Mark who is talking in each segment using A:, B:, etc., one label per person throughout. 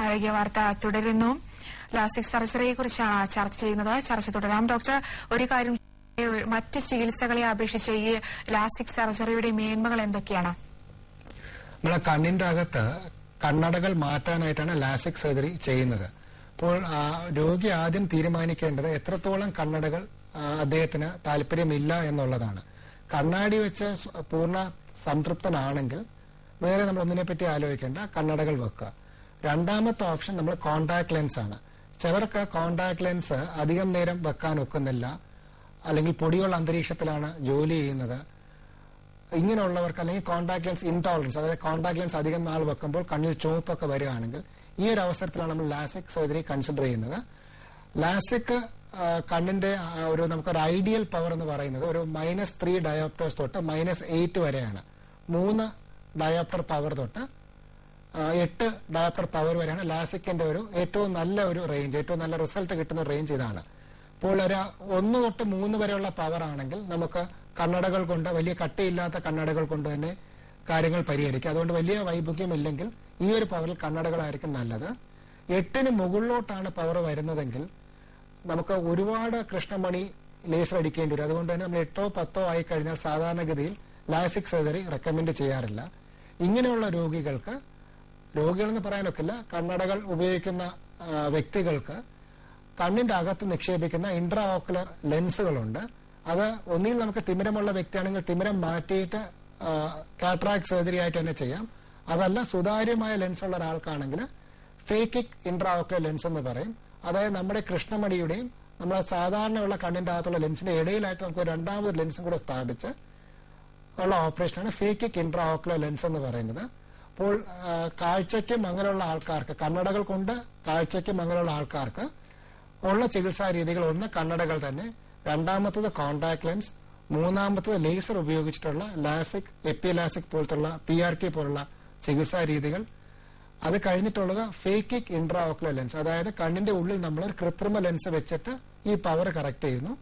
A: ആരോഗ്യ വാർത്ത തുടരുന്നു. പ്ലാസ്റ്റിക് സർജറിയെ കുറിച്ചാണ് ചർച്ച ചെയ്യുന്നത്. ചർച്ച തുടരാം. ഡോക്ടർ ഒരു കാര്യം മറ്റ് ചികിത്സകളെ അപേക്ഷിച്ച് ഈ പ്ലാസ്റ്റിക് സർജറിയുടെ മേന്മകൾ എന്തൊക്കെയാണ്?
B: നമ്മളെ കണ്ണിന്റെ അകത്ത് കണ്ണടകൾ മാറ്റാനായിട്ടാണ് ലാസിക് സർജറി ചെയ്യുന്നത്. അപ്പോൾ രോഗി ആദ്യം തീരുമാനിക്കേണ്ടത് എത്രത്തോളം കണ്ണടകൾ അദ്ദേഹത്തിന് താല്പര്യമില്ല എന്നുള്ളതാണ്. കണ്ണാടി വെച്ച് പൂർണ സംതൃപ്തനാണെങ്കിൽ വേറെ നമ്മൾ ഒന്നിനെ പറ്റി ആലോചിക്കേണ്ട കണ്ണടകൾ വെക്കുക. രണ്ടാമത്തെ ഓപ്ഷൻ നമ്മൾ കോണ്ടാക്ട് ലെൻസ് ആണ്. ചിലർക്ക് കോണ്ടാക്ട് ലെൻസ് അധികം നേരം വെക്കാൻ ഒക്കുന്നില്ല. അല്ലെങ്കിൽ പൊടിയുള്ള അന്തരീക്ഷത്തിലാണ് ജോലി ചെയ്യുന്നത്. ഇങ്ങനെയുള്ളവർക്ക് അല്ലെങ്കിൽ കോണ്ടാക്ട് ലെൻസ് ഇൻടോളറൻസ് അതായത് കോണ്ടാക്ട് ലെൻസ് അധികം നാൾ വെക്കുമ്പോൾ കണ്ണിൽ ചുവപ്പൊക്കെ വരികയാണെങ്കിൽ ഈ ഒരു അവസരത്തിലാണ് നമ്മൾ ലാസിക് സർജറി കൺസിഡർ ചെയ്യുന്നത്. ലാസിക് കണ്ണിന്റെ ഒരു നമുക്ക് ഒരു ഐഡിയൽ പവർ എന്ന് പറയുന്നത് ഒരു മൈനസ് ത്രീ ഡയോപ്റ്റേഴ്സ് തൊട്ട് മൈനസ് എയ്റ്റ് വരെയാണ്. മൂന്ന് ഡയോപ്റ്റർ പവർ തൊട്ട് എട്ട് ഡയോപ്റ്റർ പവർ വരെയാണ് ലാസിക്കിന്റെ ഒരു ഏറ്റവും നല്ല ഒരു റേഞ്ച് ഏറ്റവും നല്ല റിസൾട്ട് കിട്ടുന്ന റേഞ്ച് ഇതാണ്. അപ്പോൾ ഒരു ഒന്ന് തൊട്ട് മൂന്ന് വരെയുള്ള പവർ ആണെങ്കിൽ നമുക്ക് കണ്ണടകൾ കൊണ്ട് വലിയ കട്ടിയില്ലാത്ത കണ്ണടകൾ കൊണ്ട് തന്നെ കാര്യങ്ങൾ പരിഹരിക്കാം. അതുകൊണ്ട് വലിയ വൈമുഖ്യമില്ലെങ്കിൽ ഈ ഒരു പവറിൽ കണ്ണടകളായിരിക്കും നല്ലത്. എട്ടിന് മുകളിലോട്ടാണ് പവർ വരുന്നതെങ്കിൽ നമുക്ക് ഒരുപാട് കൃഷ്ണമണി ലേസർ അടിക്കേണ്ടി വരും. അതുകൊണ്ട് തന്നെ നമ്മൾ എട്ടോ പത്തോ ആയി കഴിഞ്ഞാൽ സാധാരണഗതിയിൽ ലാസിക് സർജറി റെക്കമെൻഡ് ചെയ്യാറില്ല. ഇങ്ങനെയുള്ള രോഗികൾക്ക് രോഗികളെന്ന് പറയാനൊക്കില്ല. കണ്ണടകൾ ഉപയോഗിക്കുന്ന വ്യക്തികൾക്ക് കണ്ണിന്റെ അകത്ത് നിക്ഷേപിക്കുന്ന ഇൻട്രാ ഓക്കുലർ ലെൻസുകളുണ്ട് അത് ഒന്നിൽ നമുക്ക് തിമിരമുള്ള വ്യക്തിയാണെങ്കിൽ തിമിരം മാറ്റിയിട്ട് കാട്രാക്ട് സർജറി ആയിട്ട് തന്നെ ചെയ്യാം. അതല്ല സുതാര്യമായ ലെൻസ് ഉള്ള ഒരാൾക്കാണെങ്കിൽ ഫേക്കിക് ഇൻട്രാ ഓക്കുലർ ലെൻസ് എന്ന് പറയും. അതായത് നമ്മുടെ കൃഷ്ണമണിയുടെയും നമ്മളെ സാധാരണയുള്ള കണ്ണിന്റെ അകത്തുള്ള ലെൻസിന്റെ ഇടയിലായിട്ട് നമുക്ക് രണ്ടാമത് ലെൻസും കൂടെ സ്ഥാപിച്ച് ഉള്ള ഓപ്പറേഷനാണ് ഫേക്കിക് ഇൻട്രാ ഓക്കുലർ ലെൻസ് എന്ന് പറയുന്നത്. അപ്പോൾ കാഴ്ചയ്ക്കും അങ്ങനെയുള്ള ആൾക്കാർക്ക് കണ്ണടകൾ കൊണ്ട് കാഴ്ചയ്ക്കും അങ്ങനെയുള്ള ആൾക്കാർക്ക് ഉള്ള ചികിത്സാ രീതികൾ ഒന്ന് കണ്ണടകൾ തന്നെ. രണ്ടാമത്തത് കോണ്ടാക്ട് ലെൻസ് മൂന്നാമത്തത് ലേസർ ഉപയോഗിച്ചിട്ടുള്ള ലാസിക് എപ്പിലാസിക് പോലത്തുള്ള പി ആർ കെ പോലുള്ള ചികിത്സാ രീതികൾ. അത് കഴിഞ്ഞിട്ടുള്ളത് ഫേക്കിക് ഇൻട്രാ ഓക്കുലർ ലെൻസ് അതായത് കണ്ണിന്റെ ഉള്ളിൽ നമ്മൾ ഒരു കൃത്രിമ ലെൻസ് വെച്ചിട്ട് ഈ പവർ കറക്റ്റ് ചെയ്യുന്നു.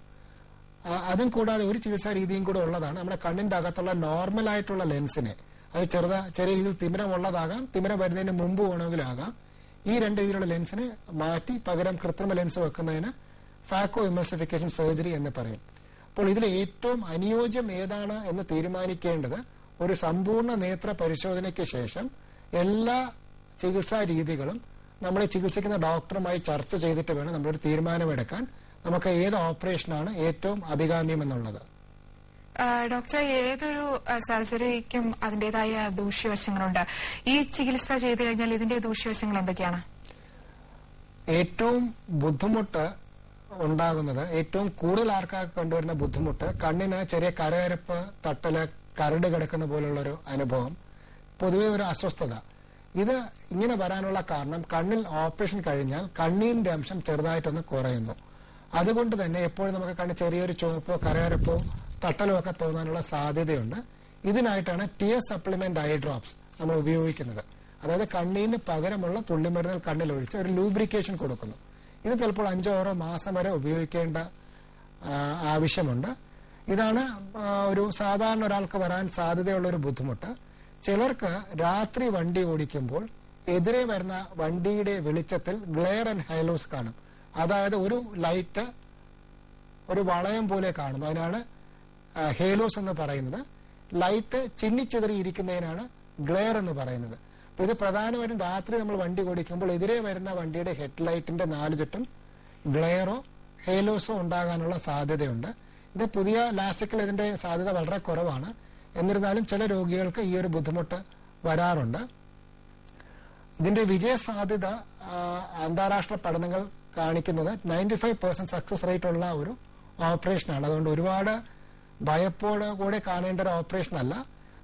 B: അതും കൂടാതെ ഒരു ചികിത്സാ രീതിയും കൂടെ ഉള്ളതാണ്. നമ്മുടെ കണ്ണിന്റെ അകത്തുള്ള നോർമൽ ആയിട്ടുള്ള ലെൻസിനെ അത് ചെറുത ചെറിയ രീതിയിൽ തിമിരമുള്ളതാകാം. തിമിരം വരുന്നതിന് മുമ്പ് വേണമെങ്കിലാകാം. ഈ രണ്ട് രീതിയിലുള്ള ലെൻസിനെ മാറ്റി പകരം കൃത്രിമ ലെൻസ് വെക്കുന്നതിന് ഫാക്കോ ഇമൾസിഫിക്കേഷൻ സർജറി എന്ന് പറയും. അപ്പോൾ ഇതിൽ ഏറ്റവും അനുയോജ്യം ഏതാണ് എന്ന് തീരുമാനിക്കേണ്ടത് ഒരു സമ്പൂർണ നേത്ര പരിശോധനയ്ക്ക് ശേഷം എല്ലാ ചികിത്സാ രീതികളും നമ്മളെ ചികിത്സിക്കുന്ന ഡോക്ടറുമായി ചർച്ച ചെയ്തിട്ട് വേണം നമ്മളൊരു തീരുമാനമെടുക്കാൻ. നമുക്ക് ഏത് ഓപ്പറേഷനാണ് ഏറ്റവും അഭികാമ്യം എന്നുള്ളത്.
A: ആ, ഡോക്ടർ ഏതൊരു സർജറിക്കും അതിന്റേതായ ദൂഷ്യവശങ്ങളുണ്ട്. ഈ ചികിത്സ ചെയ്തു കഴിഞ്ഞാൽ ഇതിന്റെ ദൂഷ്യവശങ്ങൾ എന്തൊക്കെയാണ്?
B: ഏറ്റവും ബുദ്ധിമുട്ട് ഉണ്ടാകുന്നത് ഏറ്റവും കൂടുതൽ ആൾക്കാർക്ക് കണ്ടുവരുന്ന ബുദ്ധിമുട്ട് കണ്ണിന് ചെറിയ കരകരപ്പ് തട്ടൽ കരട് കിടക്കുന്ന പോലുള്ള ഒരു അനുഭവം പൊതുവെ ഒരു അസ്വസ്ഥത. ഇത് ഇങ്ങനെ വരാനുള്ള കാരണം കണ്ണിൽ ഓപ്പറേഷൻ കഴിഞ്ഞാൽ കണ്ണീരിന്റെ അംശം ചെറുതായിട്ടൊന്ന് കുറയുന്നു. അതുകൊണ്ട് തന്നെ എപ്പോഴും നമുക്ക് കണ്ണ് ചെറിയൊരു ചുവപ്പോ കരകരപ്പോ തട്ടലോ ഒക്കെ തോന്നാനുള്ള സാധ്യതയുണ്ട്. ഇതിനായിട്ടാണ് ടിയർ സപ്ലിമെന്റ് ഐ ഡ്രോപ്സ് നമ്മൾ ഉപയോഗിക്കുന്നത്. അതായത് കണ്ണീന് പകരമുള്ള തുള്ളിമരുന്നുകൾ കണ്ണിൽ ഒഴിച്ച് ഒരു ലൂബ്രിക്കേഷൻ കൊടുക്കുന്നു. ഇത് ചിലപ്പോൾ അഞ്ചോ ആറോ മാസം വരെ ഉപയോഗിക്കേണ്ട ആവശ്യമുണ്ട്. ഇതാണ് ഒരു സാധാരണ ഒരാൾക്ക് വരാൻ സാധ്യതയുള്ള ഒരു ബുദ്ധിമുട്ട്. ചിലർക്ക് രാത്രി വണ്ടി ഓടിക്കുമ്പോൾ എതിരെ വരുന്ന വണ്ടിയുടെ വെളിച്ചത്തിൽ ഗ്ലെയർ ആൻഡ് ഹൈലോസ് കാണും. അതായത് ഒരു ലൈറ്റ് ഒരു വളയം പോലെ കാണുന്നു. അതിനാണ് ഹേലോസ് എന്ന് പറയുന്നത്. ലൈറ്റ് ചിന്നിച്ചിതറിയിരിക്കുന്നതിനാണ് ഗ്ലെയർ എന്ന് പറയുന്നത്. അപ്പൊ ഇത് പ്രധാനമായിട്ടും രാത്രി നമ്മൾ വണ്ടി ഓടിക്കുമ്പോൾ എതിരെ വരുന്ന വണ്ടിയുടെ ഹെഡ്ലൈറ്റിന്റെ നാല് ചുറ്റും ഗ്ലെയറോ ഹേലോസോ ഉണ്ടാകാനുള്ള സാധ്യതയുണ്ട്. ഇത് പുതിയ ലാസിക്കൽ ഇതിന്റെ സാധ്യത വളരെ കുറവാണ്. എന്നിരുന്നാലും ചില രോഗികൾക്ക് ഈ ഒരു ബുദ്ധിമുട്ട് വരാറുണ്ട്. ഇതിന്റെ വിജയ സാധ്യത അന്താരാഷ്ട്ര പഠനങ്ങൾ കാണിക്കുന്നത് ninety five percent success rate ഉള്ള ഒരു ഓപ്പറേഷനാണ് അതുകൊണ്ട് ഒരുപാട് ഭയപ്പോടെ കൂടെ കാണേണ്ട ഒരു ഓപ്പറേഷൻ അല്ല.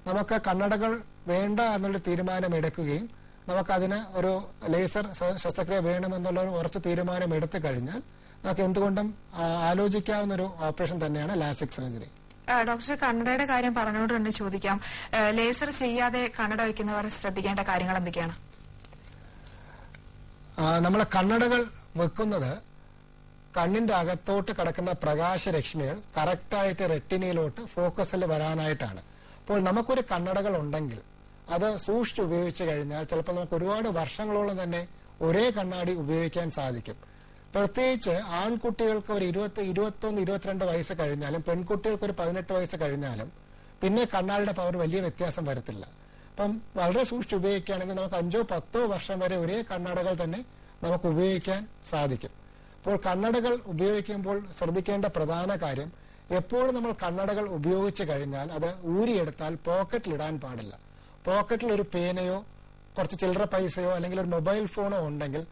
B: നമുക്ക് കണ്ണടകൾ വേണ്ട എന്നുള്ള തീരുമാനം എടുക്കുകയും നമുക്കതിന് ഒരു ലേസർ ശസ്ത്രക്രിയ വേണമെന്നുള്ള ഒരു ഉറച്ച തീരുമാനം എടുത്തു കഴിഞ്ഞാൽ നമുക്ക് എന്തുകൊണ്ടും ആലോചിക്കാവുന്ന ഒരു ഓപ്പറേഷൻ തന്നെയാണ് ലാസിക് സർജറി.
A: ഡോക്ടർ കണ്ണടയുടെ കാര്യം പറഞ്ഞുകൊണ്ട് തന്നെ ചോദിക്കാം. ലേസർ ചെയ്യാതെ കണ്ണട വയ്ക്കുന്നവർ ശ്രദ്ധിക്കേണ്ട കാര്യങ്ങൾ എന്തൊക്കെയാണ്?
B: നമ്മളെ കണ്ണടകൾ വെക്കുന്നത് കണ്ണിന്റെ അകത്തോട്ട് കിടക്കുന്ന പ്രകാശരശ്മികൾ കറക്റ്റായിട്ട് റെറ്റിനയിലോട്ട് ഫോക്കസിൽ വരാനായിട്ടാണ്. അപ്പോൾ നമുക്കൊരു കണ്ണടകൾ ഉണ്ടെങ്കിൽ അത് സൂക്ഷിച്ച് ഉപയോഗിച്ച് കഴിഞ്ഞാൽ ചിലപ്പോൾ നമുക്ക് ഒരുപാട് വർഷങ്ങളോളം തന്നെ ഒരേ കണ്ണാടി ഉപയോഗിക്കാൻ സാധിക്കും. പ്രത്യേകിച്ച് ആൺകുട്ടികൾക്ക് ഒരു ഇരുപത്തി ഇരുപത്തൊന്ന് ഇരുപത്തിരണ്ട് വയസ്സ് കഴിഞ്ഞാലും പെൺകുട്ടികൾക്ക് ഒരു പതിനെട്ട് വയസ്സ് കഴിഞ്ഞാലും പിന്നെ കണ്ണാടിയുടെ പവർ വലിയ വ്യത്യാസം വരത്തില്ല. അപ്പം വളരെ സൂക്ഷിച്ച് ഉപയോഗിക്കുകയാണെങ്കിൽ നമുക്ക് അഞ്ചോ പത്തോ വർഷം വരെ ഒരേ കണ്ണാടകൾ തന്നെ നമുക്ക് ഉപയോഗിക്കാൻ സാധിക്കും. അപ്പോൾ കണ്ണടകൾ ഉപയോഗിക്കുമ്പോൾ ശ്രദ്ധിക്കേണ്ട പ്രധാന കാര്യം എപ്പോഴും നമ്മൾ കണ്ണടകൾ ഉപയോഗിച്ചു കഴിഞ്ഞാൽ അത് ഊരിയെടുത്താൽ പോക്കറ്റിലിടാൻ പാടില്ല. പോക്കറ്റിൽ ഒരു പേനയോ കുറച്ച് ചില്ലറ പൈസയോ അല്ലെങ്കിൽ ഒരു മൊബൈൽ ഫോണോ ഉണ്ടെങ്കിൽ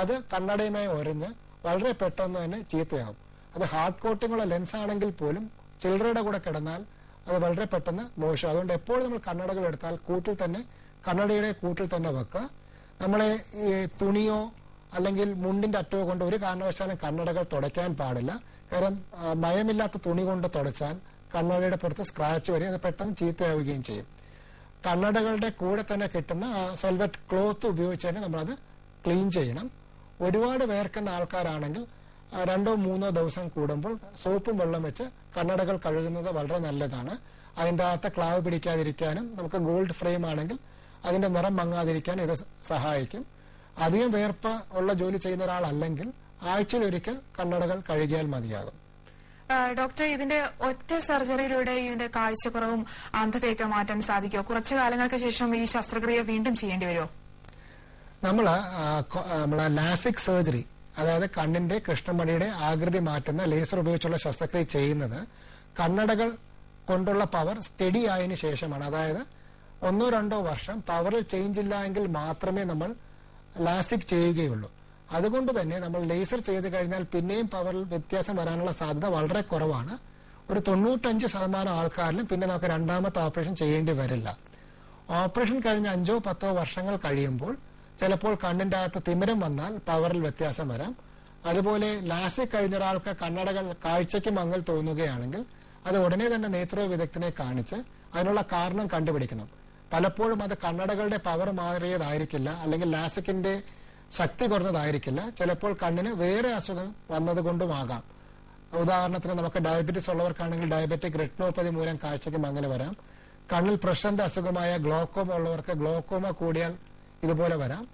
B: അത് കണ്ണടയുമായി ഒരഞ്ഞ് വളരെ പെട്ടെന്ന് തന്നെ ചീത്തയാകും അത് ഹാർഡ് കോട്ടിങ്ങുള്ള ലെൻസ് ആണെങ്കിൽ പോലും ചില്ലറയുടെ കൂടെ കിടന്നാൽ അത് വളരെ പെട്ടെന്ന് മോശം. അതുകൊണ്ട് എപ്പോഴും നമ്മൾ കണ്ണടകൾ എടുത്താൽ കൂട്ടിൽ തന്നെ കണ്ണടയുടെ കൂട്ടിൽ തന്നെ വെക്കുക. നമ്മളെ തുണിയോ അല്ലെങ്കിൽ മുണ്ടിന്റെ അറ്റോ കൊണ്ട് ഒരു കാരണവശാലും കണ്ണടകൾ തുടയ്ക്കാൻ പാടില്ല. കാരണം മയമില്ലാത്ത തുണി കൊണ്ട് തുടച്ചാൽ കണ്ണടയുടെ പുറത്ത് സ്ക്രാച്ച് വരും അത് പെട്ടെന്ന് ചീത്തയാവുകയും ചെയ്യും. കണ്ണടകളുടെ കൂടെ തന്നെ കിട്ടുന്ന സെൽവറ്റ് ക്ലോത്ത് ഉപയോഗിച്ച് തന്നെ നമ്മളത് ക്ലീൻ ചെയ്യണം. ഒരുപാട് വേർക്കുന്ന ആൾക്കാരാണെങ്കിൽ രണ്ടോ മൂന്നോ ദിവസം കൂടുമ്പോൾ സോപ്പും വെള്ളം വെച്ച് കണ്ണടകൾ കഴുകുന്നത് വളരെ നല്ലതാണ്. അതിന്റെ അകത്ത് ക്ലാവ് പിടിക്കാതിരിക്കാനും നമുക്ക് ഗോൾഡ് ഫ്രെയിം ആണെങ്കിൽ അതിന്റെ നിറം മങ്ങാതിരിക്കാനും ഇത് സഹായിക്കും. അധികം വേർപ്പ് ഉള്ള ജോലി ചെയ്യുന്ന ഒരാളല്ലെങ്കിൽ ആഴ്ചയിൽ ഒരിക്കൽ കണ്ണടകൾ കഴുകിയാൽ മതിയാകും.
A: ഡോക്ടർ ഇതിന്റെ ഒറ്റ സർജറിയിലൂടെ ഇതിന്റെ കാഴ്ചക്കുറവും അന്ധതയൊക്കെ മാറ്റാൻ സാധിക്കുമോ? കുറച്ചു കാലങ്ങൾക്ക് ശേഷം ഈ ശസ്ത്രക്രിയ വീണ്ടും ചെയ്യേണ്ടി വരുമോ?
B: നമ്മൾ നമ്മളെ ലാസിക് സർജറി അതായത് കണ്ണിന്റെ കൃഷ്ണമണിയുടെ ആകൃതി മാറ്റുന്ന ലേസർ ഉപയോഗിച്ചുള്ള ശസ്ത്രക്രിയ ചെയ്യുന്നത് കണ്ണടകൾ കൊണ്ടുള്ള പവർ സ്റ്റഡി ആയതിനു ശേഷമാണ്. അതായത് ഒന്നോ രണ്ടോ വർഷം പവറിൽ ചേഞ്ച് ഇല്ല എങ്കിൽ മാത്രമേ നമ്മൾ ലാസിക് ചെയ്യുകയുള്ളൂ. അതുകൊണ്ട് തന്നെ നമ്മൾ ലേസർ ചെയ്ത് കഴിഞ്ഞാൽ പിന്നെയും പവറിൽ വ്യത്യാസം വരാനുള്ള സാധ്യത വളരെ കുറവാണ്. ഒരു തൊണ്ണൂറ്റഞ്ച് ശതമാനം ആൾക്കാരിലും പിന്നെ നമുക്ക് രണ്ടാമത്തെ ഓപ്പറേഷൻ ചെയ്യേണ്ടി വരില്ല. ഓപ്പറേഷൻ കഴിഞ്ഞ അഞ്ചോ പത്തോ വർഷങ്ങൾ കഴിയുമ്പോൾ ചിലപ്പോൾ കണ്ണിന്റെ അകത്ത് തിമിരം വന്നാൽ പവറിൽ വ്യത്യാസം വരാം. അതുപോലെ ലാസിക് കഴിഞ്ഞ ഒരാൾക്ക് കണ്ണടകൾ കാഴ്ചയ്ക്ക് മങ്ങൽ തോന്നുകയാണെങ്കിൽ അത് ഉടനെ തന്നെ നേത്രോ വിദഗ്ധനെ കാണിച്ച് അതിനുള്ള കാരണം കണ്ടുപിടിക്കണം. പലപ്പോഴും അത് കണ്ണടകളുടെ പവർ മാറിയതായിരിക്കില്ല അല്ലെങ്കിൽ ലാസിക്കിന്റെ ശക്തി കുറഞ്ഞതായിരിക്കില്ല. ചിലപ്പോൾ കണ്ണിന് വേറെ അസുഖം വന്നതുകൊണ്ടുമാകാം. ഉദാഹരണത്തിന് നമുക്ക് ഡയബറ്റിസ് ഉള്ളവർക്കാണെങ്കിൽ ഡയബറ്റിക് റെറ്റിനോപ്പതി മൂലം കാഴ്ചയ്ക്ക് അങ്ങനെ വരാം. കണ്ണിൽ പ്രഷറിന്റെ അസുഖമായ ഗ്ലോക്കോമ ഉള്ളവർക്ക് ഗ്ലോക്കോമ കൂടിയാൽ ഇതുപോലെ വരാം.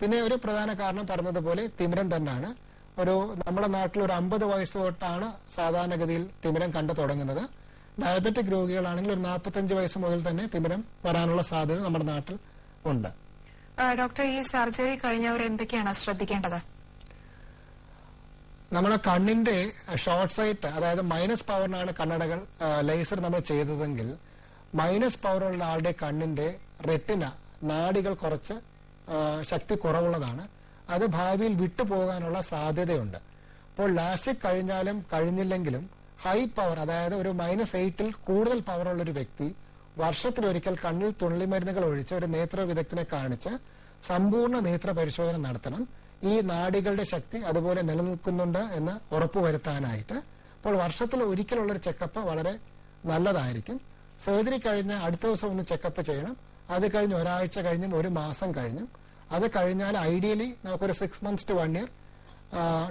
B: പിന്നെ ഒരു പ്രധാന കാരണം പറഞ്ഞതുപോലെ തിമിരം തന്നെയാണ്. ഒരു നമ്മുടെ നാട്ടിൽ ഒരു അമ്പത് വയസ്സ് തൊട്ടാണ് സാധാരണഗതിയിൽ തിമിരം കണ്ടു തുടങ്ങുന്നത്. ഡയബറ്റിക് രോഗികളാണെങ്കിൽ ഒരു നാൽപ്പത്തഞ്ച് വയസ്സ് മുതൽ തന്നെ തിമിരം വരാനുള്ള സാധ്യത നമ്മുടെ നാട്ടിൽ ഉണ്ട്.
A: ഡോക്ടർ ഈ സർജറി കഴിഞ്ഞവർ എന്തൊക്കെയാണ് ശ്രദ്ധിക്കേണ്ടത്?
B: നമ്മുടെ കണ്ണിന്റെ ഷോർട്ട് സൈറ്റ് അതായത് മൈനസ് പവറിനാണ് കണ്ണടകൾ ലേസർ നമ്മൾ ചെയ്തതെങ്കിൽ മൈനസ് പവറുള്ള ആളുടെ കണ്ണിന്റെ റെറ്റിന നാടികൾ കുറച്ച് ശക്തി കുറവുള്ളതാണ്. അത് ഭാവിയിൽ വിട്ടുപോകാനുള്ള സാധ്യതയുണ്ട്. അപ്പോൾ ലാസിക് കഴിഞ്ഞാലും കഴിഞ്ഞില്ലെങ്കിലും ഹൈ പവർ അതായത് ഒരു മൈനസ് എയ്റ്റിൽ കൂടുതൽ പവറുള്ള ഒരു വ്യക്തി വർഷത്തിൽ ഒരിക്കൽ കണ്ണിൽ തുള്ളി മരുന്നുകൾ ഒഴിച്ച് ഒരു നേത്ര വിദഗ്ധനെ കാണിച്ച് സമ്പൂർണ നേത്ര പരിശോധന നടത്തണം. ഈ നാടികളുടെ ശക്തി അതുപോലെ നിലനിൽക്കുന്നുണ്ട് എന്ന് ഉറപ്പുവരുത്താനായിട്ട് അപ്പോൾ വർഷത്തിൽ ഒരിക്കലുള്ള ഒരു ചെക്കപ്പ് വളരെ നല്ലതായിരിക്കും. സർജറി കഴിഞ്ഞ് അടുത്ത ദിവസം ഒന്ന് ചെക്കപ്പ് ചെയ്യണം. അത് കഴിഞ്ഞ് ഒരാഴ്ച കഴിഞ്ഞും ഒരു മാസം കഴിഞ്ഞും. അത് കഴിഞ്ഞാൽ ഐഡിയലി നമുക്കൊരു six months to one year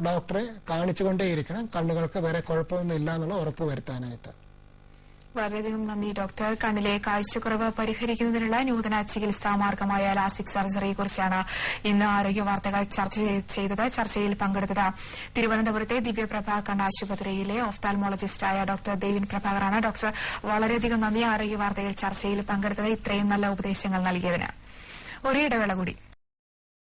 B: ഡോക്ടറെ കാണിച്ചുകൊണ്ടേയിരിക്കണം. കണ്ണുകൾക്ക് വേറെ കുഴപ്പമൊന്നും ഇല്ല എന്നുള്ള ഉറപ്പ് വരുത്താനായിട്ട്.
A: വളരെയധികം നന്ദി ഡോക്ടർ. കണ്ണിലെ കാഴ്ചക്കുറവ് പരിഹരിക്കുന്നതിനുള്ള നൂതന ചികിത്സാ മാർഗമായ ലാസിക് സർജറിയെ കുറിച്ചാണ് ഇന്ന് ആരോഗ്യ വാർത്തകൾ ചർച്ച ചെയ്- ചെയ്തത് ചർച്ചയിൽ പങ്കെടുത്തത് തിരുവനന്തപുരത്തെ ദിവ്യപ്രഭ കണ്ണാശുപത്രിയിലെ ഓഫ്താൽമോളജിസ്റ്റായ ഡോക്ടർ ദേവിൻ പ്രഭാകറാണ്. ഡോക്ടർ വളരെയധികം നന്ദി ആരോഗ്യ വാർത്തയിൽ ചർച്ചയിൽ പങ്കെടുത്തത്. ഇത്രയും നല്ല ഉപദേശങ്ങൾ നൽകിയതിന്. ഒരേ ഇടവേള കൂടി.